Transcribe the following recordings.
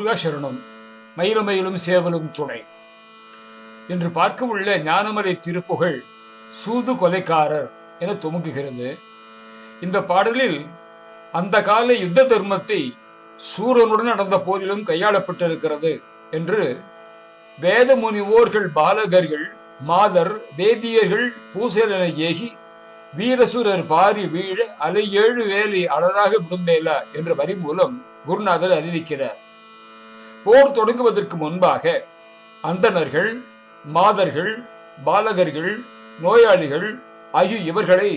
முருகா சரணம் மயிலும் மயிலும் சேவலும் துணை. என்று பார்க்க உள்ள ஞானமலை திருப்புகழ் சூது கொலைக்காரர் என துவங்குகிறது. இந்த பாடலில் அந்த கால யுத்த தர்மத்தை சூரனுடன் நடந்த போதிலும் கையாளப்பட்டிருக்கிறது என்று வேத முனிவோர்கள் பாலகர்கள் மாதர் வேதியர்கள் பூசல் என ஏகி வீரசூரர் பாரி வீழ அலை ஏழு வேலி அழகாக விடும்பேலா என்ற வரி மூலம் குருநாதர் அறிவிக்கிறார். போர் தொடங்குவதற்கு முன்பாக அந்தணர்கள் மாதர்கள் பாலகர்கள் நோயாளிகள் ஆகிய இவர்களை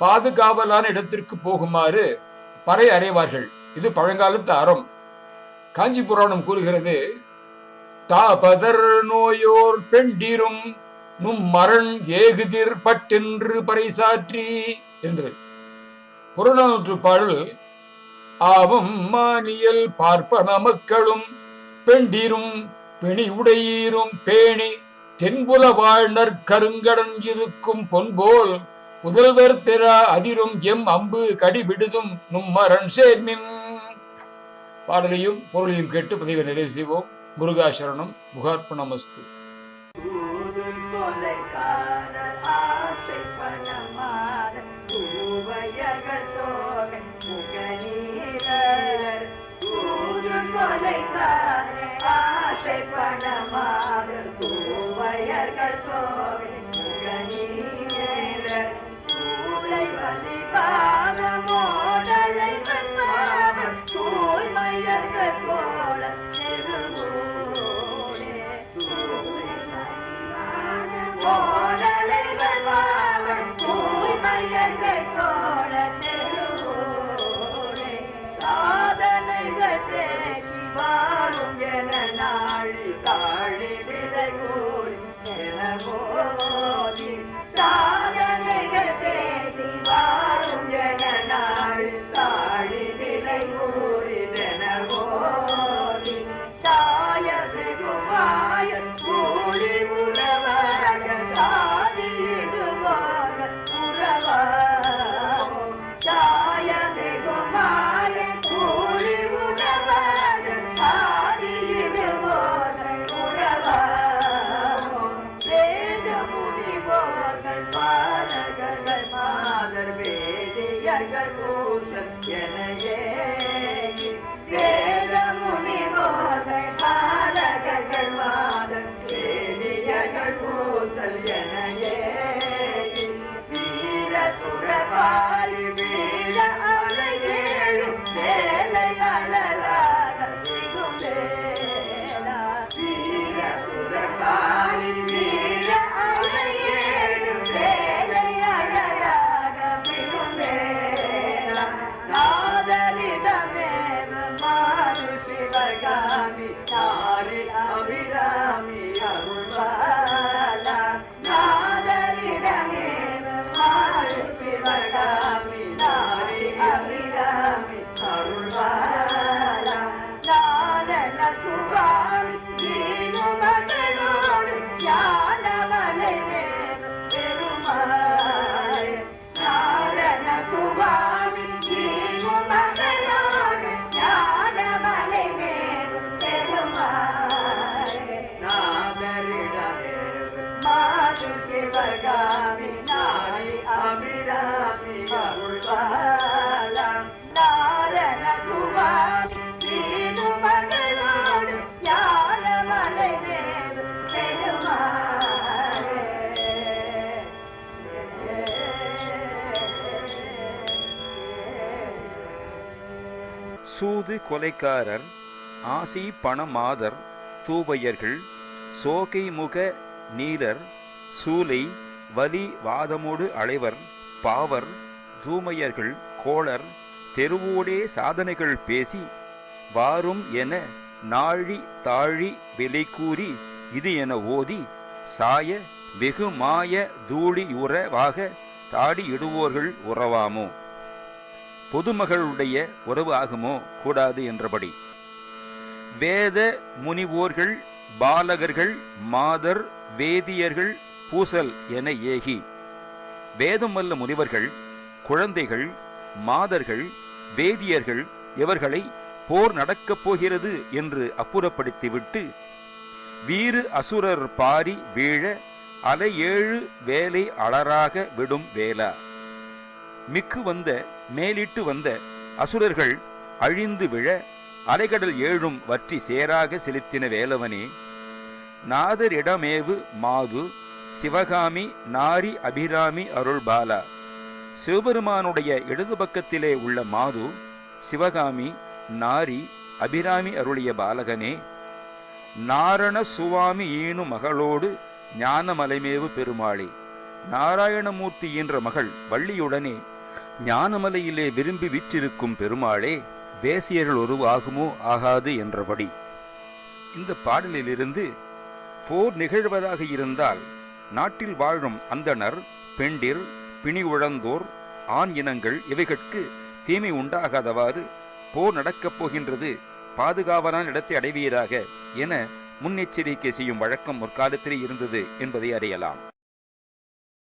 பாதுகாவலான இடத்திற்கு போகுமாறு பறை அறைவார்கள் இது பழங்காலத்து அறம். காஞ்சி புராணம் கூறுகிறது தாபதர் நோயோர் பெண்டிரும் நும் மரண் ஏகுதிர் பட்டென்று பறைசாற்றி என்று புறநானூற்று பாடல் ஆவம் மானியல் பார்ப்பன மக்களும் பெண்டிரும் பிணி உடையீரும் பேணி தென்புல வாழ்நர் கருங்கடன் இருக்கும் பொன்போல் புதல்வர் பெறா அதிரும் எம் அம்பு கடிபிடுதும் நும்மரண் சேர்மின். பாடலையும் பொருளையும் கேட்டு பதிவை நிறைவு செய்வோம். முருகாசரணம் முகார்ப்பணமஸ்து. தூதும் கொலைக்காரர் ஆசைப்படமாத தூவையர்கள் சோகை முகநீரர் தூதும் கொலைக்காரர் சூளை பள்ளி தூய்மையர்கள் வேதியர்கள் பூசல் என ஏகி வேத முனிவோர்கள் பாலகர்கள் மாதர் வேதியர்கள் பூசல் என ஏகி வீர சுரபாரி வீர ी आरे रामी அபிராமி நாரண சுவாமி மகளோடு சூது கொலைக்காரர் ஆசி பணமாதர் தூபையர்கள் சோகை முக நீலர் சூலை வலி வாதமோடு அளைவர் பாவர் தூமையர்கள் கோளர் தெருவோடே சாதனைகள் பேசி வாரும் என நாழி தாழி விலை கூறி இது என ஓதி சாய வெகு மாய தூளியுறவாக தாடியிடுவோர்கள் உறவாமோ? பொதுமகளுடைய உறவு ஆகுமோ? கூடாது என்றபடி. வேத முனிவோர்கள் பாலகர்கள் மாதர் வேதியர்கள் பூசல் என ஏகி. வேதம் வல்ல முனிவர்கள் குழந்தைகள் மாதர்கள் வேதியர்கள் இவர்களை போர் நடக்கப் போகிறது என்று அப்புறப்படுத்திவிட்டு வீறு அசுரர் பாரி வீழ அலை ஏழு வேலை அலராக விடும் வேலா மிக்கு வந்த மேலிட்டு வந்த அசுரர்கள் அழிந்து விழ அலைகடல் ஏழும் வற்றி சேராக செலுத்தின வேலவனே நாதரிடமேவு மாது சிவகாமி நாரி அபிராமி அருள் பாலா. சிவபெருமானுடைய இடது பக்கத்திலே உள்ள மாது சிவகாமி நாரி அபிராமி அருளிய பாலகனே நாரண சுவாமி ஈனு மகளோடு ஞானமலைமேவு பெருமாளே. நாராயணமூர்த்தி என்ற மகள் வள்ளியுடனே ஞானமலையிலே விரும்பி விற்றிருக்கும் பெருமாளே வேசியர்கள் உருவாகுமோ ஆகாது என்றபடி. இந்த பாடலிலிருந்து போர் நிகழ்வதாக இருந்தால் நாட்டில் வாழும் அந்தணர் பெண்டிர் பிணி உழந்தோர் ஆண் இனங்கள் இவைகட்கு தீமை உண்டாகாதவாறு போர் நடக்கப் போகின்றது. பாதுகாவலான இடத்தை அடைவீராக என முன்னெச்சரிக்கை செய்யும் வழக்கம் முற்காலத்திலே இருந்தது என்பதை அறியலாம்.